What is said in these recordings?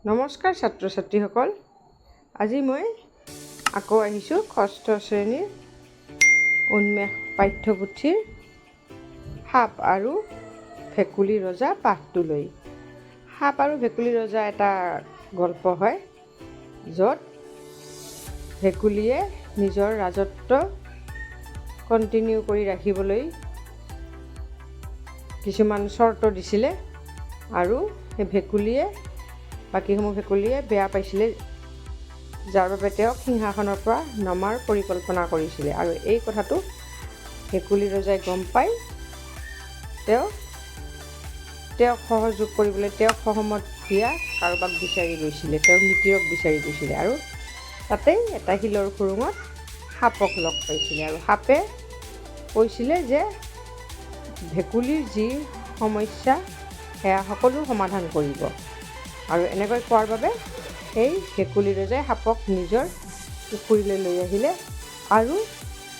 নমস্কাৰ ছাত্ৰ ছাত্ৰীসকল আজি মই আকৌ আহিছোঁ ষষ্ঠ শ্ৰেণীৰ উন্মেষ পাঠ্যপুথিৰ সাপ আৰু ভেকুলী ৰজা পাঠটো লৈ সাপ আৰু ভেকুলী ৰজা এটা গল্প হয় য'ত ভেকুলীয়ে নিজৰ ৰাজত্ব কণ্টিনিউ কৰি ৰাখিবলৈ কিছুমান চৰ্ত দিছিলে আৰু সেই ভেকুলীয়ে বাকীসমূহ ভেকুলীয়ে বেয়া পাইছিলে, যাৰ বাবে তেওঁক সিংহাসনৰ পৰা নমাৰ পৰিকল্পনা কৰিছিলে। আৰু এই কথাটো ভেকুলী ৰজাই গম পাই, তেওঁ, তেওঁক সহযোগ কৰিবলৈ, তেওঁক সহমত দিয়া কাৰোবাক বিচাৰি গৈছিলে তেওঁৰ মিতিৰক বিচাৰি গৈছিলে। আৰু তাতেই এটা শিলৰ খুৰুঙত সাপক লগ পাইছিলে। আৰু সাপে কৈছিলে যে, ভেকুলীৰ যি সমস্যা, সেয়া সকলো সমাধান কৰিব। আৰু এনেকৈ কোৱাৰ বাবে সেই ভেকুলী ৰজাই সাপক নিজৰ পুখুৰীলৈ লৈ আহিলে আৰু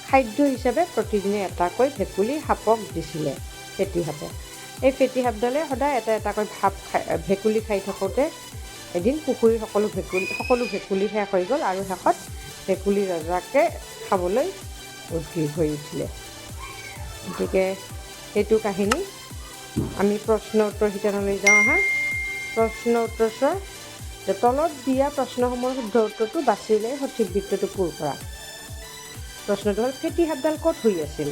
খাদ্য হিচাপে প্ৰতিদিনে এটাকৈ ভেকুলী সাপক দিছিলে ফেটি সাপক এই ফেটি সাপডালে সদায় এটা এটাকৈ ভাপ খাই ভেকুলী খাই থাকোঁতে এদিন পুখুৰীৰ সকলো ভেকুলী সকলো ভেকুলী শেষ হৈ গ'ল আৰু শেষত ভেকুলী ৰজাকে খাবলৈ উদ্গ্ৰীৱ হৈ উঠিলে। গতিকে সেইটো কাহিনী আমি প্ৰশ্ন উত্তৰ শিতানলৈ যাওঁ আহা। প্ৰশ্ন উত্তৰ তলত দিয়া প্ৰশ্নসমূহৰ শুদ্ধ উত্তৰটো উলিয়াই সঠিক বৃত্তটো পূৰ কৰা। প্ৰশ্নটো হ'ল ফেটি সাপডাল ক'ত শুই আছিল?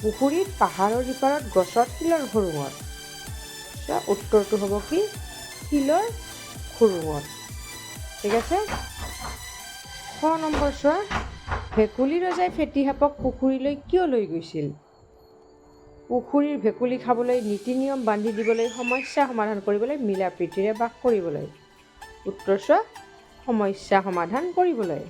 পুখুৰীত, পাহাৰৰ সিপাৰত, গছত, শিলৰ খুৰুঙত? চোৱা উত্তৰটো হ'ব কি? শিলৰ খুৰুঙত। ঠিক আছে? শ নম্বৰ চোৱা, ভেকুলী ৰজাই ফেটি সাপক পুখুৰীলৈ কিয় লৈ গৈছিল? পুখুৰীৰ ভেকুলী খাবলৈ নীতি নিয়ম বান্ধি দিবলৈ, সমস্যা সমাধান কৰিবলৈ মিলা প্ৰীতিৰে বাস কৰিবলৈ। উত্তৰ চোৱা, সমস্যা সমাধান কৰিবলৈ।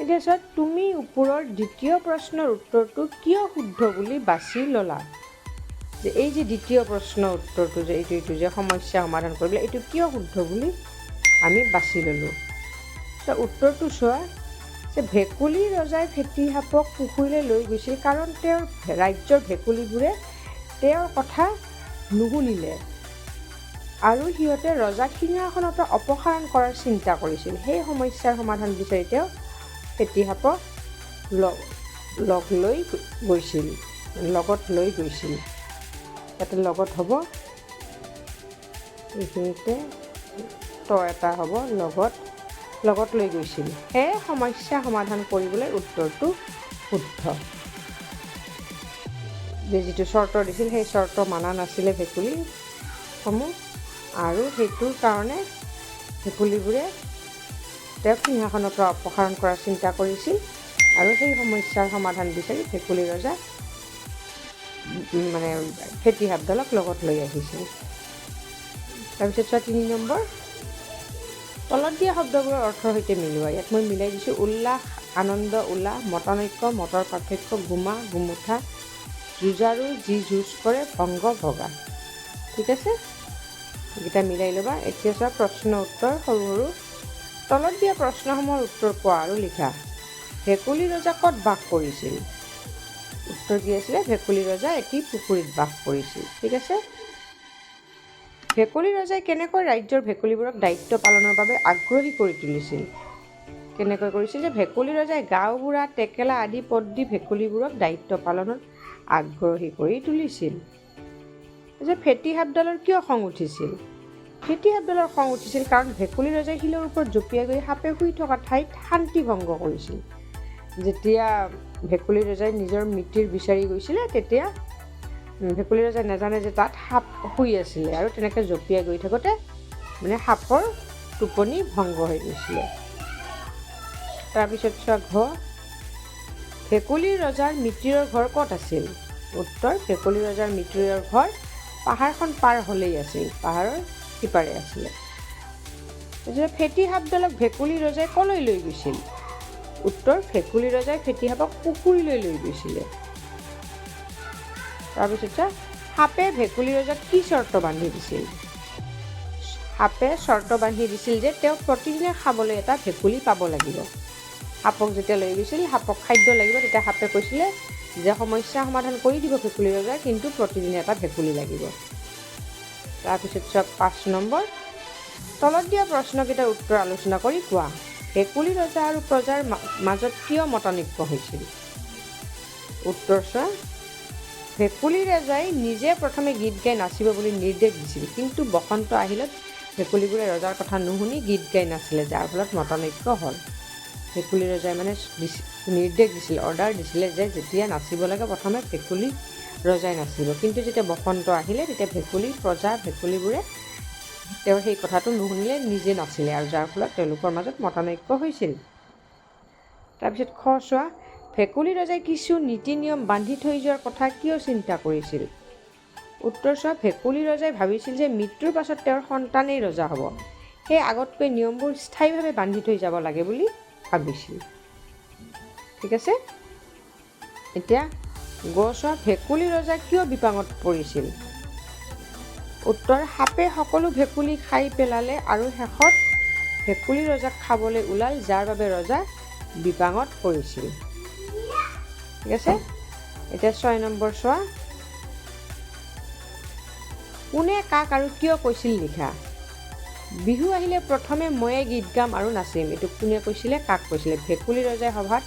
এতিয়া চোৱা, তুমি ওপৰৰ দ্বিতীয় প্ৰশ্নৰ উত্তৰটো কিয় শুদ্ধ বুলি বাছি ল'লা? যে এই যে দ্বিতীয় প্ৰশ্নৰ উত্তৰটো যে এইটো এইটো যে সমস্যা সমাধান কৰিবলৈ, এইটো কিয় শুদ্ধ বুলি আমি বাছি ল'লোঁ? উত্তৰটো চোৱা ভেকুলী ৰজাই ফেটি সাপক পুখুৰীলৈ লৈ গৈছিল কাৰণ তেওঁৰ ৰাজ্যৰ ভেকুলীবোৰে তেওঁৰ কথা নুশুনিলে। আৰু সিহঁতে ৰজাক সিংহাসনৰ পৰা অপসাৰণ কৰাৰ চিন্তা কৰিছিল। সেই সমস্যাৰ সমাধান বিচাৰি তেওঁ ফেটি লগ লগ লৈ গৈছিল, লগত লৈ গৈছিল। ইয়াতে লগত হ'ব। এইখিনিতে, ত এটা হ'ব, লগত লগত লৈ গৈছিল। সেয়ে সমস্যা সমাধান কৰিবলৈ উত্তৰটো শুদ্ধ। যে যিটো চৰ্ত দিছিল, সেই চৰ্ত মানা নাছিলে ভেকুলীসমূহ। আৰু সেইটোৰ কাৰণে ভেকুলীবোৰে তেওঁক সিংহাসনৰ পৰা অপসাৰণ কৰাৰ চিন্তা কৰিছিল আৰু সেই সমস্যাৰ সমাধান বিচাৰি ভেকুলী ৰজা মানে ফেটি সাপডালক লগত লৈ আহিছিল। তাৰপিছত চোৱা তিনি নম্বৰ। তলত দিয়া শব্দবোৰৰ অৰ্থৰ সৈতে মিলোৱা। ইয়াত মই মিলাই দিছোঁ উল্লাস, আনন্দ উল্লাস মতানৈক্য, মতৰ পাৰ্থক্য, গোমা, গোমোঠা, যুঁজাৰু, যি যুঁজ কৰে, ভংগ, ভগা। ঠিক আছে? এইকেইটা মিলাই ল'বা। এতিয়া চোৱা প্ৰশ্ন উত্তৰ, সৰু সৰু। তলত দিয়া প্ৰশ্নসমূহৰ উত্তৰ পোৱা আৰু লিখা। ভেকুলী ৰজা ক'ত বাস কৰিছিল? উত্তৰ কি আছিলে? ভেকুলী ৰজা এটি পুখুৰীত বাস কৰিছিল। ঠিক আছে? ভেকুলী ৰজাই কেনেকৈ ৰাজ্যৰ ভেকুলীবোৰক দায়িত্ব পালনৰ বাবে আগ্ৰহী কৰি তুলিছিল? কেনেকৈ কৰিছিল যে ভেকুলী ৰজাই গাঁওবুঢ়া টেকেলা আদি পদ দি ভেকুলীবোৰক দায়িত্ব পালনত আগ্ৰহী কৰি তুলিছিল? যে ফেটি সাপডালৰ কিয় খং উঠিছিল? ফেটি সাপডালৰ খং উঠিছিল কাৰণ ভেকুলী ৰজাই শিলৰ ওপৰত জঁপিয়াই গৈ সাপে শুই থকা ঠাইত শান্তি ভংগ কৰিছিল। যেতিয়া ভেকুলী ৰজাই নিজৰ মিতিৰ বিচাৰি গৈছিলে তেতিয়া ভেকুলী ৰজাই নাজানে যে তাত সাপ শুই আছিলে আৰু তেনেকৈ জঁপিয়াই গৈ থাকোঁতে মানে সাপৰ টোপনি ভংগ হৈ গৈছিলে। তাৰপিছত চোৱা ঘ ভেকুলী ৰজাৰ মিতিৰৰ ঘৰ ক'ত আছিল? উত্তৰ, ভেকুলী ৰজাৰ মিতিৰৰ ঘৰ পাহাৰখন পাৰ হ'লেই আছিল, পাহাৰৰ সিপাৰে আছিলে। তাৰপিছত ফেটি সাপডালক ভেকুলী ৰজাই ক'লৈ লৈ গৈছিল? উত্তৰ, ভেকুলী ৰজাই ফেটি সাপক পুখুৰীলৈ লৈ গৈছিলে। তাৰপিছত চোৱা সাপে ভেকুলী ৰজাক কি চৰ্ত বান্ধি দিছিল? সাপে চৰ্ত বান্ধি দিছিল যে তেওঁ প্ৰতিদিনে খাবলৈ এটা ভেকুলী পাব লাগিব। সাপক যেতিয়া লৈ গৈছিল, সাপক খাদ্য লাগিব, তেতিয়া সাপে কৈছিলে যে সমস্যা সমাধান কৰি দিব ভেকুলী ৰজাই কিন্তু প্ৰতিদিনে এটা ভেকুলী লাগিব। তাৰপিছত চোৱা পাঁচ নম্বৰ। তলত দিয়া প্ৰশ্নকেইটাৰ উত্তৰ আলোচনা কৰি কোৱা ভেকুলী ৰজা আৰু প্ৰজাৰ মাজত কিয় মতানৈক্য হৈছিল? উত্তৰ চোৱা ভেকুলী ৰজাই নিজে প্ৰথমে গীত গাই নাচিব বুলি নিৰ্দেশ দিছিল। কিন্তু বসন্ত আহিলত ভেকুলীবোৰে ৰজাৰ কথা নুশুনি গীত গাই নাছিলে, যাৰ ফলত মতানৈক্য হ'ল। ভেকুলী ৰজাই মানে নিৰ্দেশ দিছিল অৰ্ডাৰ দিছিলে যে যেতিয়া নাচিব লাগে প্ৰথমে ভেকুলী ৰজাই নাচিব। কিন্তু যেতিয়া বসন্ত আহিলে, তেতিয়া ভেকুলী প্ৰজা, ভেকুলীবোৰে তেওঁৰ সেই কথাটো নুশুনিলে, নিজে নাছিলে আৰু যাৰ ফলত তেওঁলোকৰ মাজত মতানৈক্য হৈছিল। তাৰপিছত খ চোৱা ভেকুলী ৰজাই কিছু নীতি নিয়ম বান্ধি থৈ যোৱাৰ কথা কিয় চিন্তা কৰিছিল? উত্তৰ চোৱা ভেকুলী ৰজাই ভাবিছিল যে মৃত্যুৰ পাছত তেওঁৰ সন্তানেই ৰজা হ'ব। সেই আগতকৈ নিয়মবোৰ স্থায়ীভাৱে বান্ধি থৈ যাব লাগে বুলি ভাবিছিল। ঠিক আছে? এতিয়া গ ভেকুলী ৰজা কিয় বিপাঙত পৰিছিল? উত্তৰ, সাপে সকলো ভেকুলী খাই পেলালে আৰু শেষত ভেকুলী ৰজাক খাবলৈ ওলাল, যাৰ বাবে ৰজা বিপাঙত পৰিছিল। ঠিক আছে? এতিয়া ছয় নম্বৰ চোৱা কোনে কাক আৰু কিয় কৈছিল লিখা? বিহু আহিলে প্ৰথমে ময়ে গীত গাম আৰু নাচিম। এইটো কোনে কৈছিলে? কাক কৈছিলে? ভেকুলী ৰজাই সভাত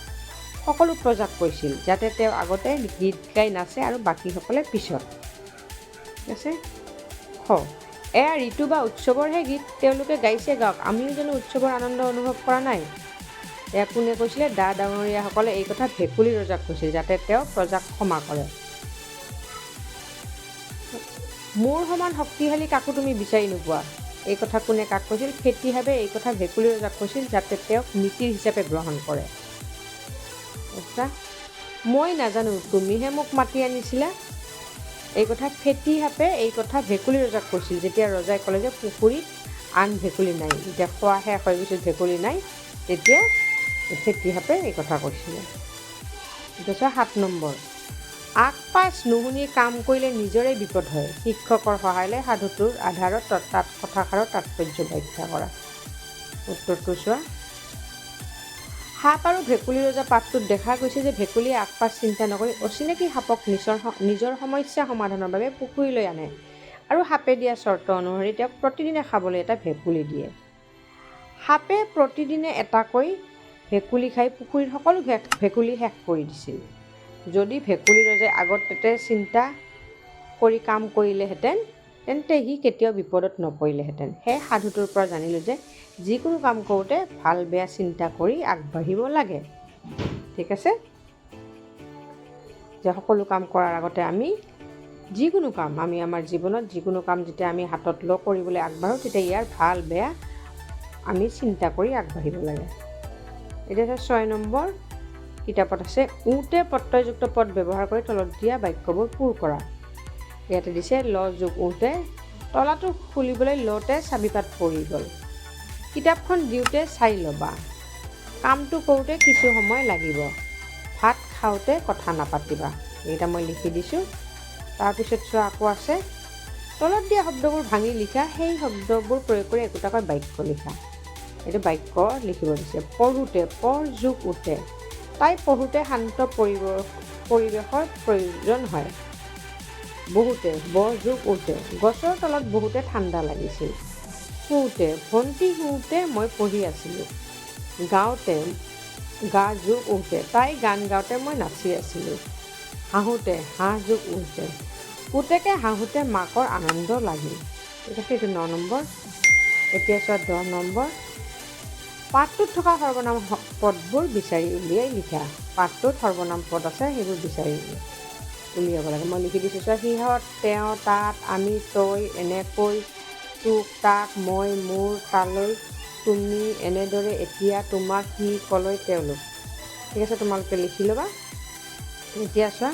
সকলো প্ৰজাক কৈছিল, যাতে তেওঁ আগতে গীত গাই নাচে আৰু বাকীসকলে পিছত। ঠিক আছে? খ, এয়া ঋতু বা উৎসৱৰহে গীত। তেওঁলোকে গাইছে গাওক। আমিও জানো উৎসৱৰ আনন্দ অনুভৱ কৰা নাই। কোনে কৈছিলে? দা ডাঙৰীয়াসকলে এই কথা ভেকুলী ৰজাক কৈছিল যাতে তেওঁ প্ৰজাক ক্ষমা কৰে। মোৰ সমান শক্তিশালী কাকো তুমি বিচাৰি নোপোৱা। এই কথা কোনে কাক কৈছিল? ফেটিসাবে এই কথা ভেকুলী ৰজাক কৈছিল যাতে তেওঁক নীতিৰ হিচাপে গ্ৰহণ কৰে। আচ্ছা মই নাজানো, তুমিহে মোক মাতি আনিছিলা। এই কথা ফেটি সাপে এই কথা ভেকুলী ৰজাক কৈছিল। যেতিয়া ৰজাই ক'লে যে পুখুৰীত আন ভেকুলী নাই, যেতিয়া খোৱা শেষ হৈ গৈছিল, ভেকুলী নাই, তেতিয়া সাপে এই কথা কৈছিলে। চোৱা সাত নম্বৰ। আগ পাছ নুশুনি কাম কৰিলে নিজৰে বিপদ হয়। শিক্ষকৰ সহায় লৈ সাধুটোৰ আধাৰত তাত কথাষাৰৰ তাৎপৰ্য ব্যাখ্যা কৰা। উত্তৰটো চোৱা। সাপ আৰু ভেকুলী ৰজা পাঠটোত দেখা গৈছে যে ভেকুলীয়ে আগ পাছ চিন্তা নকৰি অচিনাকি সাপক নিজৰ নিজৰ সমস্যা সমাধানৰ বাবে পুখুৰীলৈ আনে আৰু সাপে দিয়া চৰ্ত অনুসৰি তেওঁক প্ৰতিদিনে খাবলৈ এটা ভেকুলী দিয়ে। সাপে প্ৰতিদিনে এটাকৈ ভেকুলী খাই পুখুৰীত সকলো ভেকুলী শেষ কৰি দিছিল। যদি ভেকুলী ৰজাই আগতে চিন্তা কৰি কাম কৰিলেহেঁতেন তেন্তে সি কেতিয়াও বিপদত নপৰিলেহেঁতেন। সেই সাধুটোৰ পৰা জানিলোঁ যে যিকোনো কাম কৰোঁতে ভাল বেয়া চিন্তা কৰি আগবাঢ়িব লাগে। ঠিক আছে? যে সকলো কাম কৰাৰ আগতে আমি যিকোনো কাম আমি আমাৰ জীৱনত যিকোনো কাম যেতিয়া আমি হাতত লৈ কৰিবলৈ আগবাঢ়োঁ তেতিয়া ইয়াৰ ভাল বেয়া আমি চিন্তা কৰি আগবাঢ়িব লাগে। এতিয়া ছয় নম্বৰ কিতাপত আছে। উঁতে প্ৰত্যয়যুক্ত পদ ব্যৱহাৰ কৰি তলত দিয়া বাক্যবোৰ পূৰ কৰা। ইয়াতে দিছে ল যোগ উঁতে তলাটো খুলিবলৈ লতে চাবিপাত পৰি গ'ল। কিতাপখন দিওঁতে চাই ল'বা। কামটো কৰোঁতে কিছু সময় লাগিব। ভাত খাওঁতে কথা নাপাতিবা। এইকেইটা মই লিখি দিছোঁ। তাৰপিছত চোৱা আকৌ আছে। তলত দিয়া শব্দবোৰ ভাঙি লিখা। সেই শব্দবোৰ প্ৰয়োগ কৰি একোটাকৈ বাক্য লিখা। এইটো বাক্য লিখিব দিছে। পঢ়োঁতে পঢ় যোগ উঠে। তাই পঢ়োঁতে শান্ত পৰিৱেশ, পৰিৱেশৰ প্ৰয়োজন হয়। বহুতে ব যোগ উঠে। গছৰ তলত বহুতে ঠাণ্ডা লাগিছিল। শুওঁতে, ভণ্টি শুওঁতে মই পঢ়ি আছিলোঁ। গাওঁতে গা যোগ উঠে। তাই গান গাওঁতে মই নাচি আছিলোঁ। হাঁহোতে হাঁহ যোগ উঠে। পুতেকে হাঁহোতে মাকৰ আনন্দ লাগিল আছে এইটো ন নম্বৰ। এতিয়া চোৱা, দহ নম্বৰ। পাঠটোত থকা সৰ্বনাম পদবোৰ বিচাৰি উলিয়াই লিখা। পাঠটোত সৰ্বনাম পদ আছে, সেইবোৰ বিচাৰি উলিয়াব লাগে। মই লিখি দিছোঁ চোৱা সিহঁত, তেওঁ তাত, আমি তই এনেকৈ তোক তাক, মই মোৰ তালৈ, তুমি এনেদৰে এতিয়া তোমাক সি কলৈ তেওঁলোক? ঠিক আছে, তোমালোকে লিখি ল'বা। এতিয়া চোৱা,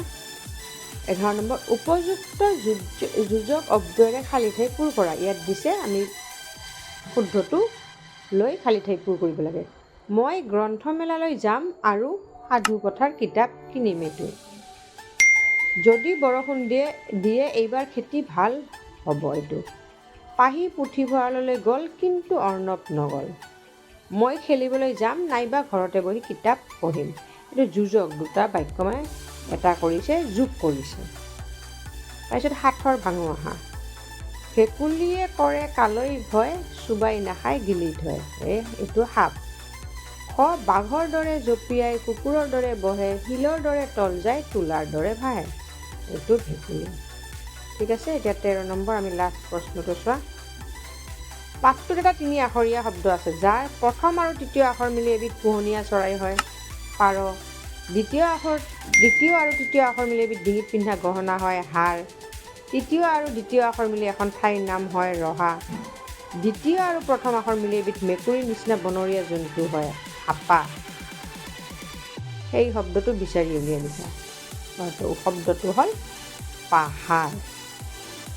এঘাৰ নম্বৰ, উপযুক্ত যুজ- যোজক অব্যয়েৰে খালী ঠাই পূৰ? কৰা ইয়াত দিছে, আমি শুদ্ধটো লৈ খালী ঠাই পূৰ কৰিব লাগে। মই গ্ৰন্থমেলালৈ যাম আৰু সাধু কথাৰ কিতাপ কিনিম এইটো যদি বৰষুণ দিয়ে দিয়ে এইবাৰ খেতি ভাল হ'ব এইটো। পাহি পুথিভঁৰাললৈ গ'ল কিন্তু অৰ্ণৱ নগ'ল। মই খেলিবলৈ যাম নাইবা ঘৰতে বহি কিতাপ পঢ়িম। এইটো যুঁজক দুটা বাক্য মানে এটা কৰিছে যোগ কৰিছে। তাৰপিছত সাঠৰ ভাঙো আহা। ভেকুলীয়ে কৰে কালৈ ভয়, চুবাই নাখায় গিলি থয় এ, এইটো সাপ। খ, বাঘৰ দৰে জঁপিয়াই, কুকুৰৰ দৰে বহে, শিলৰ দৰে তল যায়, তোলাৰ দৰে ভাহে। এইটো ভেকুলী। ঠিক আছে, এতিয়া তেৰ নম্বৰ আমি লাষ্ট প্ৰশ্নটো চোৱা। পাঠটোত এটা তিনি আখৰীয়া শব্দ আছে, যাৰ প্ৰথম আৰু তৃতীয় আখৰ মিলি এবিধ পোহনীয়া চৰাই হয়। পাৰ। দ্বিতীয় আখৰ, দ্বিতীয় আৰু তৃতীয় আখৰ মিলি এবিধ ডিঙিত পিন্ধা গহনা হয়, হাৰ। তৃতীয় আৰু দ্বিতীয় আখৰ মিলি এখন ঠাইৰ নাম হয় ৰহা। দ্বিতীয় আৰু প্ৰথম আখৰ মিলি এবিধ মেকুৰীৰ নিচিনা বনৰীয়া জন্তু হয় হাপা। সেই শব্দটো বিচাৰি উলিয়াই হয়তো শব্দটো হ'ল পাহাৰ।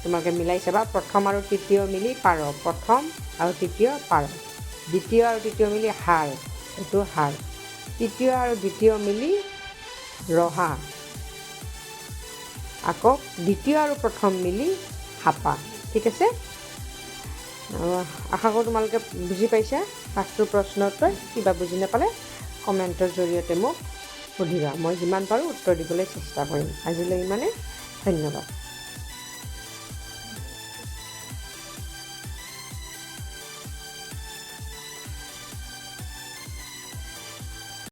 তোমালোকে মিলাই চাবা প্ৰথম আৰু তৃতীয় মিলি পাৰ প্ৰথম আৰু তৃতীয় পাৰ। দ্বিতীয় আৰু তৃতীয় মিলি হাৰ এইটো হাৰ। তৃতীয় আৰু দ্বিতীয় মিলি ৰহা। আকৌ দ্বিতীয় আৰু প্ৰথম মিলি হাপা। ঠিক আছে? আশা কৰোঁ তোমালোকে বুজি পাইছা। পাঠটোৰ প্ৰশ্নটোৱে কিবা বুজি নাপালে কমেণ্টৰ জৰিয়তে মোক সুধিবা। মই যিমান পাৰোঁ উত্তৰ দিবলৈ চেষ্টা কৰিম। আজিলৈ ইমানে ধন্যবাদ।